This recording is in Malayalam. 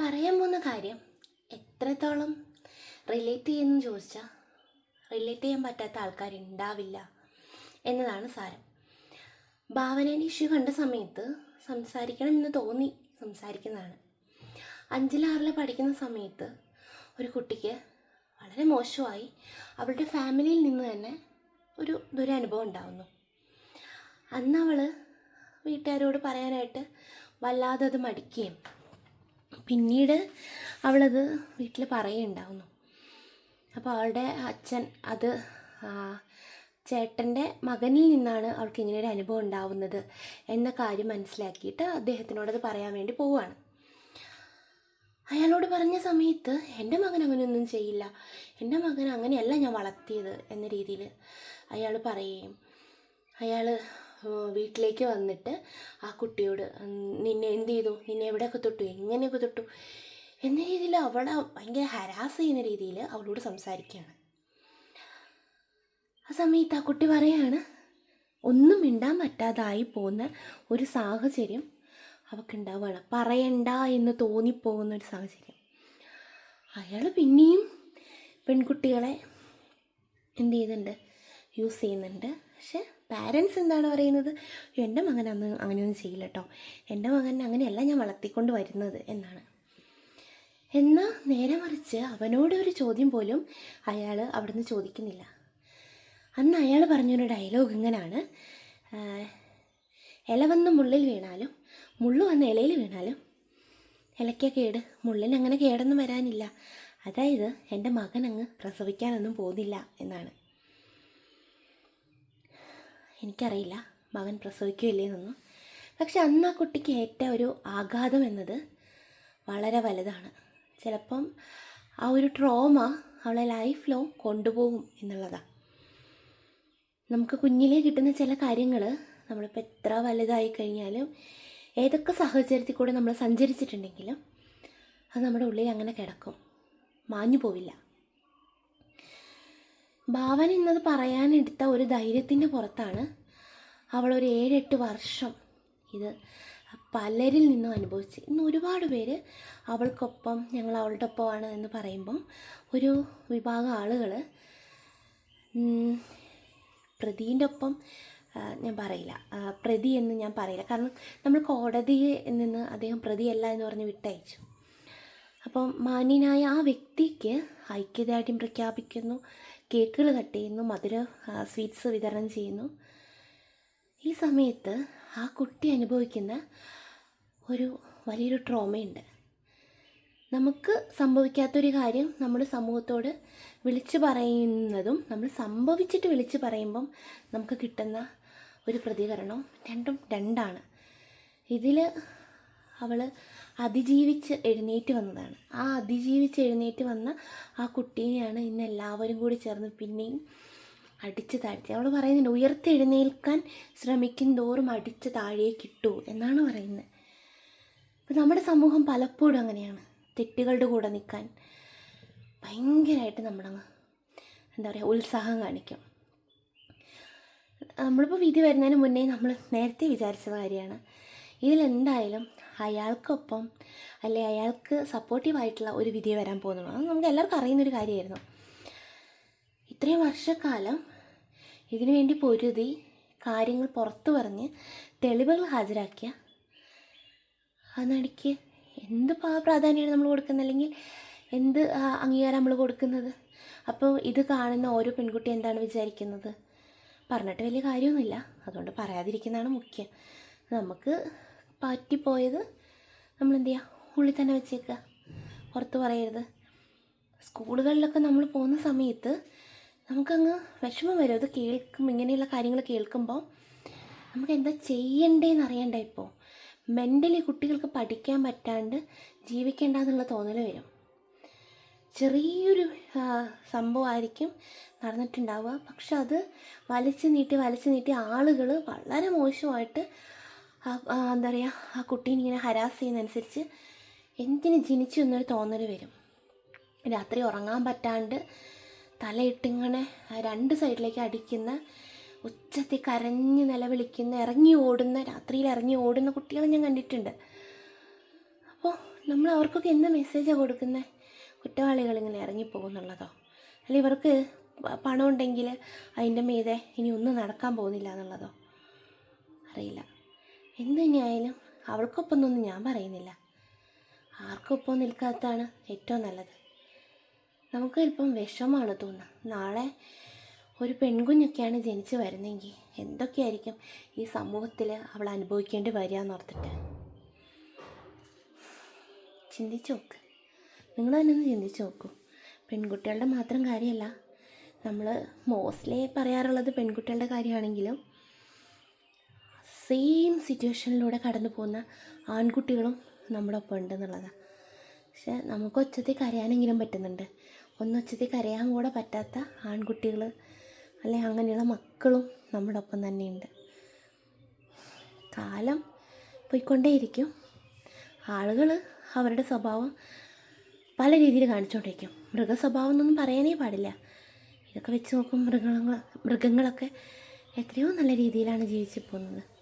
പറയാൻ പോകുന്ന കാര്യം എത്രത്തോളം റിലേറ്റ് ചെയ്യുന്നു ചോദിച്ചാൽ റിലേറ്റ് ചെയ്യാൻ പറ്റാത്ത ആൾക്കാരുണ്ടാവില്ല എന്നതാണ് സാരം. ഭാവനയുടെ ഇഷ്യൂ കണ്ട സമയത്ത് സംസാരിക്കണം എന്ന് തോന്നി സംസാരിക്കുന്നതാണ്. അഞ്ചിലാറിൽ പഠിക്കുന്ന സമയത്ത് ഒരു കുട്ടിക്ക് വളരെ മോശമായി അവളുടെ ഫാമിലിയിൽ നിന്ന് തന്നെ ഒരു ദുരനുഭവം ഉണ്ടാവുന്നു. അന്ന് അവൾ വീട്ടുകാരോട് പറയാനായിട്ട് വല്ലാതെ അത് മടിക്കുകയും പിന്നീട് അവളത് വീട്ടിൽ പറയുണ്ടാവുന്നു അപ്പോൾ അവളുടെ അച്ഛൻ അത് ചേട്ടന്റെ മകനിൽ നിന്നാണ് അവൾക്ക് ഇങ്ങനെ ഒരു അനുഭവം ഉണ്ടാവുന്നത് എന്ന കാര്യം മനസ്സിലാക്കിയിട്ട് അദ്ദേഹത്തിനോടത് പറയാൻ വേണ്ടി പോവുകയാണ്. അയാളോട് പറഞ്ഞ സമയത്ത് എന്റെ മകൻ അങ്ങനെയൊന്നും ചെയ്യില്ല. എന്റെ മകൻ അങ്ങനെയല്ല ഞാൻ വളർത്തിയത് എന്ന രീതിയിൽ അയാൾ പറയുകയും അയാൾ വീട്ടിലേക്ക് വന്നിട്ട് ആ കുട്ടിയോട് നിന്നെ എന്ത് ചെയ്തു? നിന്നെ എവിടെയൊക്കെ തൊട്ടു? എങ്ങനെയൊക്കെ തൊട്ടു? എന്ന രീതിയിൽ അവളെ ഭയങ്കര ഹരാസ് ചെയ്യുന്ന രീതിയിൽ അവളോട് സംസാരിക്കുകയാണ്. ആ സമയത്ത് ആ കുട്ടി പറയാണ് ഒന്നും മിണ്ടാൻ പറ്റാതായി പോകുന്ന ഒരു സാഹചര്യം അവൾക്കുണ്ടാവുകയാണ് പറയണ്ട എന്ന് തോന്നിപ്പോകുന്ന ഒരു സാഹചര്യം. അയാൾ പിന്നെയും പെൺകുട്ടികളെ എന്ത് ചെയ്യുന്നുണ്ട്? യൂസ് ചെയ്യുന്നുണ്ട്. പക്ഷേ പാരൻസ് എന്താണ് പറയുന്നത്? എന്റെ മകൻ അന്ന് അങ്ങനെയൊന്നും ചെയ്യില്ല കേട്ടോ എന്റെ മകൻ അങ്ങനെയല്ല ഞാൻ വളർത്തിക്കൊണ്ട് വരുന്നത് എന്നാണ്. എന്നാൽ നേരെ മറിച്ച് അവനോട് ഒരു ചോദ്യം പോലും അയാൾ അവിടുന്ന് ചോദിക്കുന്നില്ല. അന്ന് അയാൾ പറഞ്ഞൊരു ഡയലോഗ് ഇങ്ങനാണ്. ഇല വന്ന് മുള്ളിൽ വീണാലും മുള്ളു വന്ന് ഇലയിൽ വീണാലും ഇലയ്ക്ക കേട് മുള്ളിൽ അങ്ങനെ കേടൊന്നും വരാനില്ല. അതായത് എന്റെ മകൻ അങ്ങ് പ്രസവിക്കാനൊന്നും പോകുന്നില്ല എന്നാണ്. എനിക്കറിയില്ല. മകൻ പ്രസവിക്കുകയില്ലേ എന്നൊന്നും. പക്ഷെ അന്ന് ആ കുട്ടിക്ക് ഏറ്റ ഒരു ആഘാതം എന്നത് വളരെ വലുതാണ്. ചിലപ്പം ആ ഒരു ട്രോമ അവളെ ലൈഫ് ലോ കൊണ്ടുപോകും എന്നുള്ളതാണ് നമുക്ക് കുഞ്ഞിലേ കിട്ടുന്ന ചില കാര്യങ്ങൾ നമ്മളിപ്പോൾ എത്ര വലുതായി കഴിഞ്ഞാലും ഏതൊക്കെ സാഹചര്യത്തിൽ കൂടെ നമ്മൾ സഞ്ചരിച്ചിട്ടുണ്ടെങ്കിലും അത് നമ്മുടെ ഉള്ളിൽ അങ്ങനെ കിടക്കും. മാഞ്ഞു പോവില്ല ഭാവന എന്നത് പറയാനെടുത്ത ഒരു ധൈര്യത്തിന്റെ പുറത്താണ് അവൾ അവളൊരു ഏഴെട്ട് വർഷം ഇത് പലരിൽ നിന്നും അനുഭവിച്ച്. ഇന്ന് ഒരുപാട് പേര് അവൾക്കൊപ്പം ഞങ്ങൾ അവളുടെ ഒപ്പമാണ് എന്ന് പറയുമ്പം ഒരു വിഭാഗം ആളുകൾ പ്രതിന്റെ ഒപ്പം ഞാൻ പറയില്ല. പ്രതി എന്ന് ഞാൻ പറയില്ല. കാരണം നമ്മൾ കോടതിയിൽ നിന്ന് അദ്ദേഹം പ്രതിയല്ല എന്ന് പറഞ്ഞ് വിട്ടയച്ചു. അപ്പം മാന്യനായ ആ വ്യക്തിക്ക് ഐക്യദാർഢ്യം പ്രഖ്യാപിക്കുന്നു. കേക്കുകൾ കട്ട് ചെയ്യുന്നു മധുര സ്വീറ്റ്സ് വിതരണം ചെയ്യുന്നു. ഈ സമയത്ത് ആ കുട്ടി അനുഭവിക്കുന്ന ഒരു വലിയൊരു ട്രോമയുണ്ട്. നമുക്ക് സംഭവിക്കാത്തൊരു കാര്യം നമ്മൾ സമൂഹത്തോട് വിളിച്ചു പറയുന്നതും നമ്മൾ സംഭവിച്ചിട്ട് വിളിച്ചു പറയുമ്പം നമുക്ക് കിട്ടുന്ന ഒരു പ്രതികരണം രണ്ടും രണ്ടാണ്. ഇതിൽ അവൾ അതിജീവിച്ച് എഴുന്നേറ്റ് വന്നതാണ്. ആ അതിജീവിച്ച് എഴുന്നേറ്റ് വന്ന ആ കുട്ടീനെയാണ് ഇന്ന് എല്ലാവരും കൂടി ചേർന്ന് പിന്നെയും അടിച്ച് താഴ്ത്തി. അവൾ പറയുന്നുണ്ട് ഉയർത്തെഴുന്നേൽക്കാൻ ശ്രമിക്കും തോറും അടിച്ച് താഴെ കിട്ടൂ എന്നാണ് പറയുന്നത്. അപ്പം നമ്മുടെ സമൂഹം പലപ്പോഴും അങ്ങനെയാണ്. തെറ്റുകളുടെ കൂടെ നിൽക്കാൻ ഭയങ്കരമായിട്ട് നമ്മളങ്ങ് എന്താ പറയുക ഉത്സാഹം കാണിക്കും. നമ്മളിപ്പോൾ വിധി വരുന്നതിന് മുന്നേ നമ്മൾ നേരത്തെ വിചാരിച്ച കാര്യമാണ്. ഇതിലെന്തായാലും അയാൾക്കൊപ്പം അല്ലെ അയാൾക്ക് സപ്പോർട്ടീവായിട്ടുള്ള ഒരു വിധി വരാൻ പോകുന്നുള്ളൂ. അത് നമുക്ക് എല്ലാവർക്കും അറിയുന്നൊരു കാര്യമായിരുന്നു. ഇത്രയും വർഷക്കാലം ഇതിനു വേണ്ടി പൊരുതി കാര്യങ്ങൾ പുറത്തു പറഞ്ഞ് തെളിവുകൾ ഹാജരാക്കിയ ആ നടിക്ക് എന്ത് പ്രാധാന്യമാണ് നമ്മൾ കൊടുക്കുന്നത്? അല്ലെങ്കിൽ എന്ത് അംഗീകാരം നമ്മൾ കൊടുക്കുന്നത്? അപ്പോൾ ഇത് കാണുന്ന ഓരോ പെൺകുട്ടി എന്താണ് വിചാരിക്കുന്നത്? പറഞ്ഞിട്ട് വലിയ കാര്യമൊന്നുമില്ല. അതുകൊണ്ട് പറയാതിരിക്കുന്നതാണ് മുഖ്യം. നമുക്ക് പറ്റിപ്പോയത് നമ്മൾ എന്ത് ചെയ്യുക ഉള്ളിൽ തന്നെ വെച്ചേക്കുക പുറത്ത് പറയരുത്. സ്കൂളുകളിലൊക്കെ നമ്മൾ പോകുന്ന സമയത്ത് നമുക്കങ്ങ് വിഷമം വരും. അത് കേൾക്കും ഇങ്ങനെയുള്ള കാര്യങ്ങൾ കേൾക്കുമ്പോൾ നമുക്ക് എന്താ ചെയ്യണ്ടേന്ന് അറിയണ്ട ഇപ്പോൾ മെന്റലി കുട്ടികൾക്ക് പഠിക്കാൻ പറ്റാണ്ട് ജീവിക്കേണ്ട എന്നുള്ള തോന്നൽ വരും. ചെറിയൊരു സംഭവമായിരിക്കും നടന്നിട്ടുണ്ടാവുക. പക്ഷെ അത് വലിച്ചു നീട്ടി വലിച്ചു നീട്ടി ആളുകൾ വളരെ മോശമായിട്ട് ആ- എന്താ പറയുക ആ കുട്ടീനെ ഇങ്ങനെ ഹരാസ് ചെയ്യുന്നതനുസരിച്ച് എന്തിന് ജനിച്ചു എന്നൊരു തോന്നൽ വരും. രാത്രി ഉറങ്ങാൻ പറ്റാണ്ട് തലയിട്ടിങ്ങനെ രണ്ട് സൈഡിലേക്ക് അടിക്കുന്ന ഉച്ചത്തിൽ കരഞ്ഞ് നിലവിളിക്കുന്ന ഇറങ്ങി ഓടുന്ന രാത്രിയിൽ ഇറങ്ങി ഓടുന്ന കുട്ടികളെ ഞാൻ കണ്ടിട്ടുണ്ട്. അപ്പോൾ നമ്മൾ അവർക്കൊക്കെ എന്ത് മെസ്സേജാണ് കൊടുക്കുന്നത് കുറ്റവാളികൾ ഇങ്ങനെ ഇറങ്ങിപ്പോകുന്നുള്ളതോ അല്ല ഇവർക്ക് പണമുണ്ടെങ്കിൽ പണം അതിന്റെ മീതെ ഇനി ഒന്നും നടക്കാൻ പോകുന്നില്ല എന്നുള്ളതോ? അറിയില്ല. എന്ത് തന്നെയായാലും അവൾക്കൊപ്പം ഒന്നും ഞാൻ പറയുന്നില്ല. ആർക്കൊപ്പം നിൽക്കാത്തതാണ് ഏറ്റവും നല്ലത്. നമുക്ക് ഇപ്പം വിഷമാണ് തോന്നുന്നത്. നാളെ ഒരു പെൺകുഞ്ഞൊക്കെയാണ് ജനിച്ച് വരുന്നതെങ്കിൽ എന്തൊക്കെയായിരിക്കും ഈ സമൂഹത്തിൽ അവൾ അനുഭവിക്കേണ്ടി വരിക എന്നോർത്തിട്ട് ചിന്തിച്ചു നോക്ക്. നിങ്ങൾ തന്നെ ഒന്ന് ചിന്തിച്ചു നോക്കൂ. പെൺകുട്ടികളുടെ മാത്രം കാര്യമല്ല നമ്മൾ മോസ്റ്റ്ലി പറയാറുള്ളത് പെൺകുട്ടികളുടെ കാര്യമാണെങ്കിലും സെയിം സിറ്റുവേഷനിലൂടെ കടന്നു പോകുന്ന ആൺകുട്ടികളും നമ്മുടെ ഒപ്പം ഉണ്ട് എന്നുള്ളതാണ് പക്ഷെ നമുക്ക് ഒച്ചത്തിൽ കരയാനെങ്കിലും പറ്റുന്നുണ്ട്. ഒന്നൊച്ചത്തിൽ കരയാൻ കൂടെ പറ്റാത്ത ആൺകുട്ടികൾ അല്ലെ അങ്ങനെയുള്ള മക്കളും നമ്മുടെ ഒപ്പം തന്നെയുണ്ട്. കാലം പോയിക്കൊണ്ടേയിരിക്കും. ആളുകൾ അവരുടെ സ്വഭാവം പല രീതിയിൽ കാണിച്ചുകൊണ്ടിരിക്കും മൃഗസ്വഭാവം എന്നൊന്നും പറയാനേ പാടില്ല. ഇതൊക്കെ വെച്ച് നോക്കും മൃഗങ്ങൾ മൃഗങ്ങളൊക്കെ എത്രയോ നല്ല രീതിയിലാണ് ജീവിച്ചു പോകുന്നത്.